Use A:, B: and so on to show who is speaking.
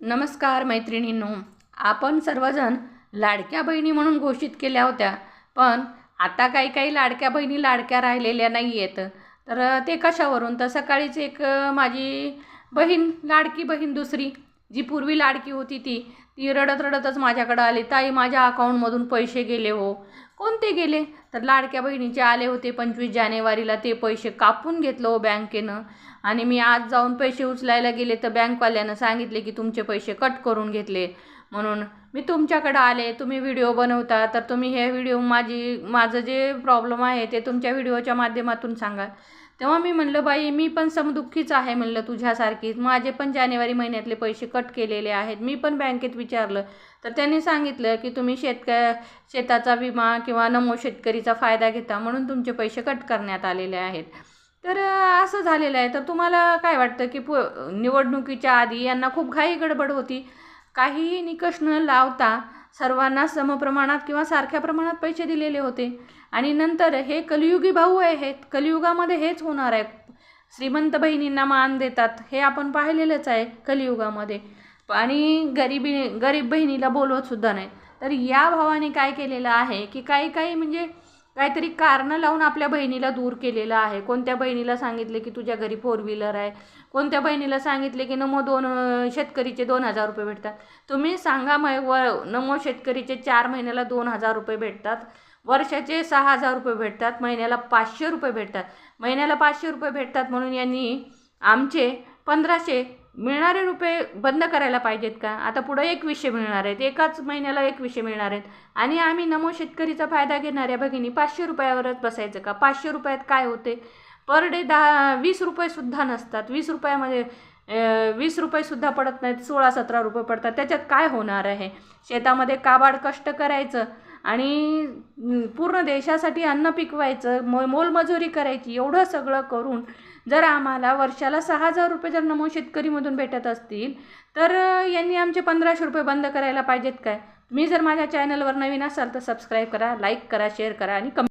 A: नमस्कार मैत्रिणींनो आपण सर्वजण लाडक्या बहिणी म्हणून घोषित केल्या होत्या पण आता काही काही लाडक्या बहिणी लाडक्या राहिलेल्या नाही आहेत तर ते कशावरून? तर सकाळीच एक माझी बहीण लाडकी बहीण दुसरी जी पूर्वी लाडकी होती ती ती रडत रडतच माझ्याकडं आली. ताई माझ्या अकाउंटमधून पैसे गेले हो. कोणते गेले? तर लाडक्या बहिणीचे आले होते पंचवीस जानेवारीला. ते पैसे कापून घेतलं हो बँकेनं. आणि मी आज जाऊन पैसे उचलायला गेले तर बँकवाल्यानं सांगितले की तुमचे पैसे कट करून घेतले. म्हणून मी तुमच्याकडं आले. तुम्ही व्हिडिओ बनवता. तर तुम्ही हे व्हिडिओ माझी माझं जे प्रॉब्लेम आहे ते तुमच्या व्हिडिओच्या माध्यमातून सांगा. तेव्हा मी म्हणलं बाई मी पण समदुःखीच आहे म्हणलं तुझ्यासारखीच माझे पण जानेवारी महिन्यातले पैसे कट केलेले आहेत. मी पण बँकेत विचारलं तर त्यांनी सांगितलं की तुम्ही शेतक शेताचा विमा किंवा नमो शेतकरीचा फायदा घेता म्हणून तुमचे पैसे कट करण्यात आलेले आहेत. तर असं झालेलं आहे. तर तुम्हाला काय वाटतं की पु निवडणुकीच्या आधी यांना खूप घाई गडबड होती? काहीही निकष न लावता सर्वांना समप्रमाणात किंवा सारख्या प्रमाणात पैसे दिलेले होते. आणि नंतर हे कलियुगी भाऊ आहेत कलियुगामध्ये हेच होणार आहे. श्रीमंत बहिणींना मान देतात. हे आपण पाहिलेलंच आहे कलियुगामध्ये. आणि गरिबी गरीब बहिणीला बोलवत सुद्धा नाही. तर या भावाने काय केलेलं आहे की काही काही म्हणजे काहीतरी कारणं लावून आपल्या बहिणीला दूर केलेलं आहे. कोणत्या बहिणीला सांगितले की तुझ्या घरी फोर व्हीलर आहे? कोणत्या बहिणीला सांगितले की नमो दोन शेतकरीचे दोन हजार रुपये भेटतात? तुम्ही सांगा मग व नमो शेतकरीचे चार महिन्याला दोन हजार रुपये भेटतात. वर्षाचे सहा हजार रुपये भेटतात. महिन्याला पाचशे रुपये भेटतात. महिन्याला पाचशे रुपये भेटतात म्हणून यांनी आमचे पंधराशे मिळणारे रुपये बंद करायला पाहिजेत का? आता पुढं एकवीसशे मिळणार आहेत. एकाच महिन्याला एक विषय मिळणार आहेत. आणि आम्ही नमो शेतकरीचा फायदा घेणाऱ्या भगिनी पाचशे रुपयावरच बसायचं का? पाचशे रुपयात काय होते? पर डे दहा वीस रुपयेसुद्धा नसतात. वीस रुपयामध्ये वीस रुपयेसुद्धा पडत नाहीत. सोळा सतरा रुपये पडतात. त्याच्यात काय होणार आहे? शेतामध्ये काबाड कष्ट करायचं आणि पूर्ण देशासाठी अन्न पिकवायचं मो मोलमजुरी करायची एवढं सगळं करून जर आम्हाला वर्षाला सहा हजार रुपये जर नमो शेतकरीमधून भेटत असतील तर यांनी आमचे पंधराशे रुपये बंद करायला पाहिजेत काय? मी जर माझ्या चॅनलवर नवीन असाल तर सबस्क्राईब करा लाईक करा शेअर करा आणि कमेंट